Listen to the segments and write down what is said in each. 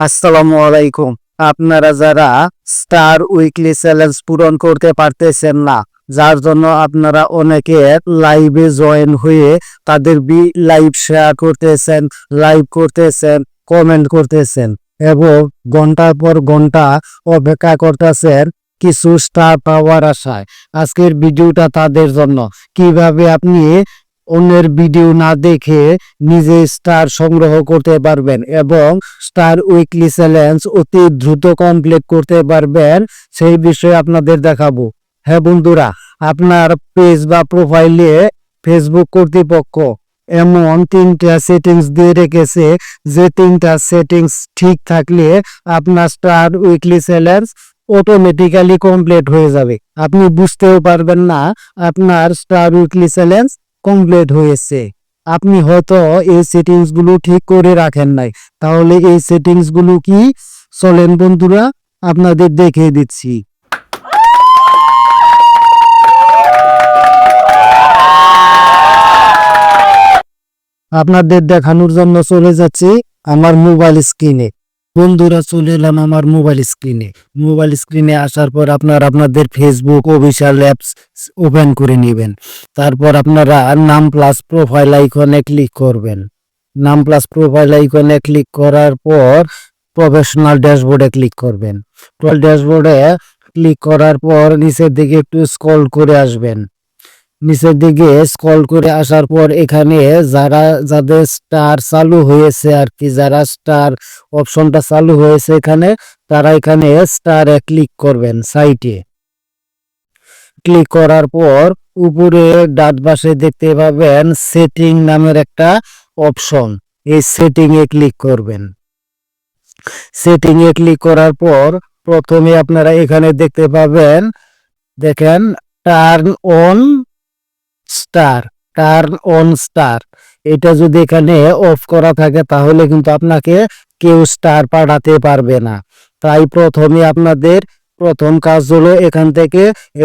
আসসালামু আলাইকুম। আপনারা যারা স্টার উইকলি চ্যালেঞ্জ পূরণ করতে পারতেছেন না, যার জন্য আপনারা অনেকে লাইভে জয়েন হয়ে তাদের বি লাইভ শেয়ার করতেছেন লাইভ করতেছেন কমেন্ট করতেছেন এবং ঘণ্টার পর ঘণ্টা অপেক্ষা করতেছেন কিছু স্টার পাওয়ার আশায়। আজকের ভিডিওটা তাদের জন্য। কীভাবে আপনি অন্যের ভিডিও না দেখে নিজে স্টার সংগ্রহ করতে পারবেন এবং স্টার উইকলি চ্যালেঞ্জ অতি দ্রুত কমপ্লিট করতে পারবেন, সেই বিষয়ে আপনাদের দেখাবো। হ্যাঁ বন্ধুরা, আপনার পেজ বা প্রোফাইলে ফেসবুক কর্তৃপক্ষ এমন তিনটা সেটিংস দিয়ে রেখেছে, যে তিনটা সেটিংস ঠিক থাকলে আপনার star weekly challenge automatically complete হয়ে যাবে। আপনি বুঝতেও পারবেন না আপনার স্টার উইকলি চ্যালেঞ্জ কমপ্লিট হয়েছে। আপনি হয়তো এই সেটিংসগুলো ঠিক করে রাখেন নাই। তাহলে এই সেটিংসগুলো কি? চলেন বন্ধুরা, আপনাদের দেখিয়ে দিচ্ছি। আপনাদের দেখানোর জন্য চলে যাচ্ছি আমার মোবাইল স্ক্রিনে। বন্ধুরা, চলে এলাম আমার মোবাইল স্ক্রিনে মোবাইল স্ক্রিনে আসার পর আপনার আপনাদের ফেসবুক অফিসিয়াল অ্যাপস ওপেন করে নেবেন। তারপর আপনারা নাম প্লাস প্রোফাইল আইকনে ক্লিক করবেন। নাম প্লাস প্রোফাইল আইকনে ক্লিক করার পর প্রফেশনাল ড্যাশবোর্ডে ক্লিক করবেন। ড্যাশবোর্ডে ক্লিক করার পর নিচের দিকে একটু স্ক্রল করে আসবেন। নিচের দিকে স্কল করে আসার পর এখানে যারা, যাদের স্টার চালু হয়েছে আর কি, যারা স্টার অপশনটা চালু হয়েছে এখানে, তারা এখানে স্টারে ক্লিক করবেন সাইটে ক্লিক করার পর উপরে ডান বাসে দেখতে পাবেন সেটিং নামের একটা অপশন এই সেটিং এ ক্লিক করবেন। সেটিং এ ক্লিক করার পর প্রথমে আপনারা এখানে দেখতে পাবেন, দেখেন turn on star turn on star এটা যদি এখানে অফ করা থাকে, তাহলে কিন্তু আপনাকে কেউ স্টার পাঠাতে পারবে না। তাই প্রথমে আপনাদের প্রথম কাজ হলো এখান থেকে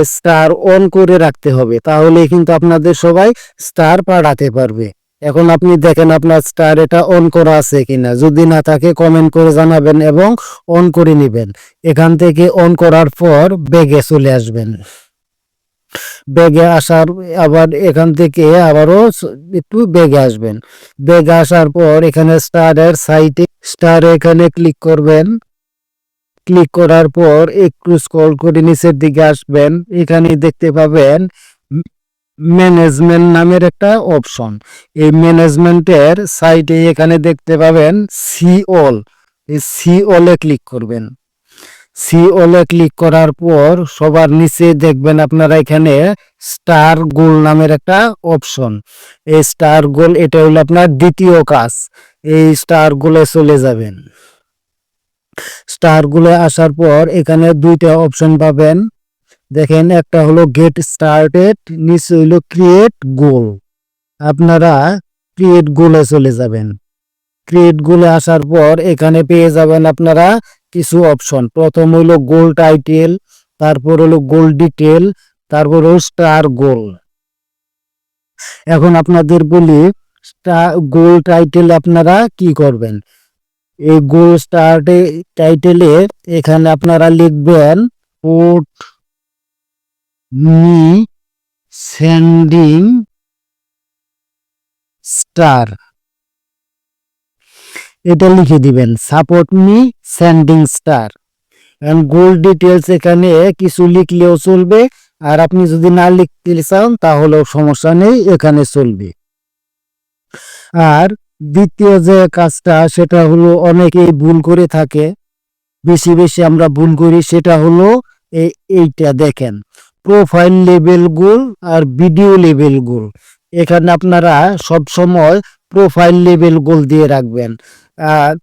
স্টার অন করে রাখতে হবে। তাহলে কিন্তু আপনাদের সবাই স্টার পাঠাতে পারবে। এখন আপনি দেখেন আপনার স্টার এটা অন করা আছে কিনা। যদি না থাকে কমেন্ট করে জানাবেন এবং অন করে নেবেন। এখান থেকে অন করার পর ব্যাগে চলে আসবেন। ব্যাগে আসার, আবার এখান থেকে আবারও একটু ব্যাগে আসবেন। ব্যাগে আসার পর এখানে স্টারের সাইটে, স্টার এখানে ক্লিক করবেন। ক্লিক করার পর একটু স্ক্রল করে নিচের দিকে আসবেন। এখানে দেখতে পাবেন ম্যানেজমেন্ট নামের একটা অপশন। এই ম্যানেজমেন্টের সাইটে এখানে দেখতে পাবেন সি অল। এই সি অলে ক্লিক করবেন। সি অলে ক্লিক করার পর সবার নিচে দেখবেন আপনারা এখানে স্টার গোল নামের একটা অপশন এই স্টার গোল এটা হলো আপনার দ্বিতীয় কাজ। এই স্টার গোলে চলে যাবেন। স্টার গোলে আসার পর এখানে দুইটা অপশন পাবেন। দেখেন একটা হলো গেট স্টার্টেড নিচে হইল ক্রিয়েট গোল আপনারা ক্রিয়েট গোলে চলে যাবেন। ক্রিয়েট গোলে আসার পর এখানে পেয়ে যাবেন আপনারা কিছু অপশন প্রথম হইল গোল টাইটেল তারপর হলো গোল ডিটেল তারপর হলো স্টার গোল এখন আপনাদের বলি গোল টাইটেল আপনারা কি করবেন? এই গোল স্টার টাইটেলে এখানে আপনারা লিখবেন পোর্ট মি সেন্ডিং স্টার এটা লিখে দিবেন support me sending star goal details এখানে কিছু লিখলেও চলবে, আর আপনি যদি না লিখতে চান তাহলেও সমস্যা নেই, এখানে চলবে। আর দ্বিতীয় যে কাজটা, সেটা হলো অনেকেই ভুল করে থাকে। বেশি বেশি আমরা ভুল করি, সেটা হলো এই, এইটা দেখেন প্রোফাইল লেভেল গোল আর ভিডিও লেভেল গোল এখানে আপনারা সব সময় প্রোফাইল লেভেল গোল দিয়ে রাখবেন।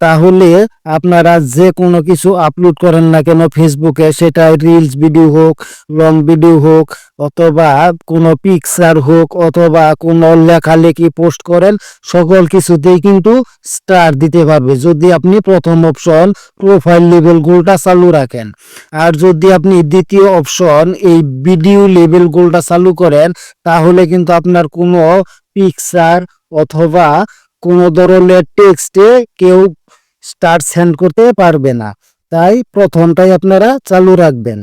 তাহলে আপনারা যে কোনো কিছু আপলোড করেন না কেন ফেসবুকে সেটা রিলস ভিডিও হোক লং ভিডিও হোক, অথবা কোনো পিকচার হোক, অথবা কোনো লেখালেখি পোস্ট করেন, সকল কিছুতেই কিন্তু স্টার দিতে পারবে। যদি আপনি প্রথম অপশন প্রোফাইল লেভেল গোলটা চালু রাখেন, আর যদি আপনি দ্বিতীয় অপশন এই ভিডিও লেভেল গোলটা চালু করেন, তাহলে কিন্তু আপনার কোনো পিকচার অথবা কোনো ধরনের টেক্সটে কেউ স্টার সেন্ড করতে পারবে না। তাই প্রথমটাই আপনারা চালু রাখবেন।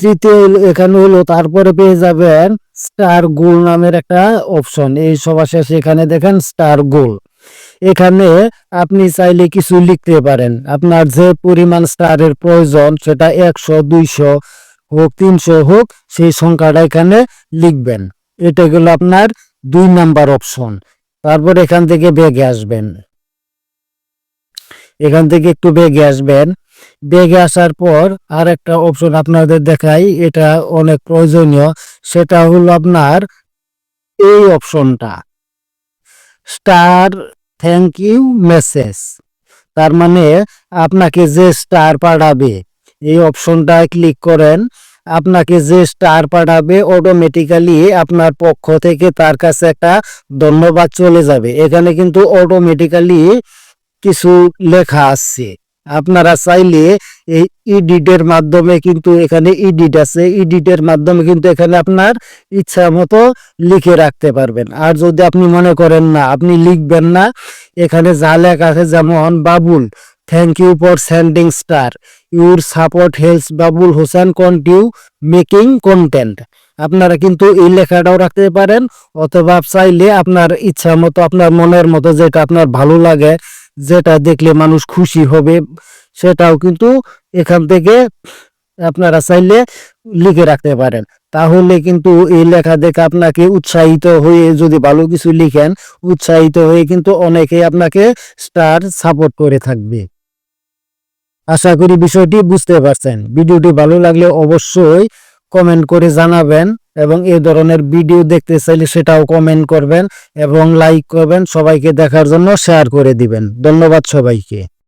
তৃতীয় এখানে হলো তারপরে পেয়ে যাবেন স্টার গোল নামের একটা অপশন। এই সবার শেষে এখানে দেখেন স্টার গোল। এখানে আপনি চাইলে কিছু লিখতে পারেন। আপনার যে পরিমাণ স্টারের প্রয়োজন, সেটা একশো, দুইশো হোক, তিনশো হোক, সেই সংখ্যাটা এখানে লিখবেন। এটা গেল আপনার দুই নাম্বার অপশন। তারপর এখান থেকে বেগে আসবেন। এখান থেকে একটু বেগে আসবেন। বেগে আসার পর আর একটা অপশন আপনাদের দেখাই, এটা অনেক প্রয়োজনীয়। সেটা হলো আপনার এই অপশনটা স্টার থ্যাংক ইউ মেসেজ তার মানে আপনাকে যে স্টার পাঠাবে, এই অপশনটায় ক্লিক করেন। আপনাকে যে স্টার পাঠাবে অটোমেটিক্যালি আপনার পক্ষ থেকে তার কাছে একটা ধন্যবাদ চলে যাবে। এখানে কিন্তু অটোমেটিক্যালি কিছু লেখা আসছে আপনারা চাইলে এই ইডিটের মাধ্যমে কিন্তু এখানে ইডিট আছে। ইডিটের মাধ্যমে কিন্তু এখানে আপনার ইচ্ছা মতো লিখে রাখতে পারবেন। আর যদি আপনি মনে করেন না, আপনি লিখবেন না, এখানে যা লেখা আছে যেমন Babul thank you for sending star your support helps Babul Hossain continue making content আপনারা কিন্তু এই লেখাটাও রাখতে পারেন অথবা চাইলে আপনার ইচ্ছা মতো আপনার মনের মতো যেটা আপনার ভালো লাগে, যেটা দেখলে মানুষ খুশি হবে, সেটাও কিন্তু এখান থেকে আপনারা চাইলে লিখে রাখতে পারেন। তাহলে কিন্তু এই লেখা দেখে আপনাকে উৎসাহিত হয়ে যদি ভালো কিছু লিখেন, উৎসাহিত হয়ে কিন্তু অনেকেই আপনাকে স্টার সাপোর্ট করে থাকবে। আশা করি বিষয়টি বুঝতে পারছেন। ভিডিওটি ভালো লাগলে অবশ্যই কমেন্ট করে জানাবেন এবং এ ধরনের ভিডিও দেখতে চাইলে সেটাও কমেন্ট করবেন এবং লাইক করবেন। সবাইকে দেখার জন্য শেয়ার করে দিবেন। ধন্যবাদ সবাইকে।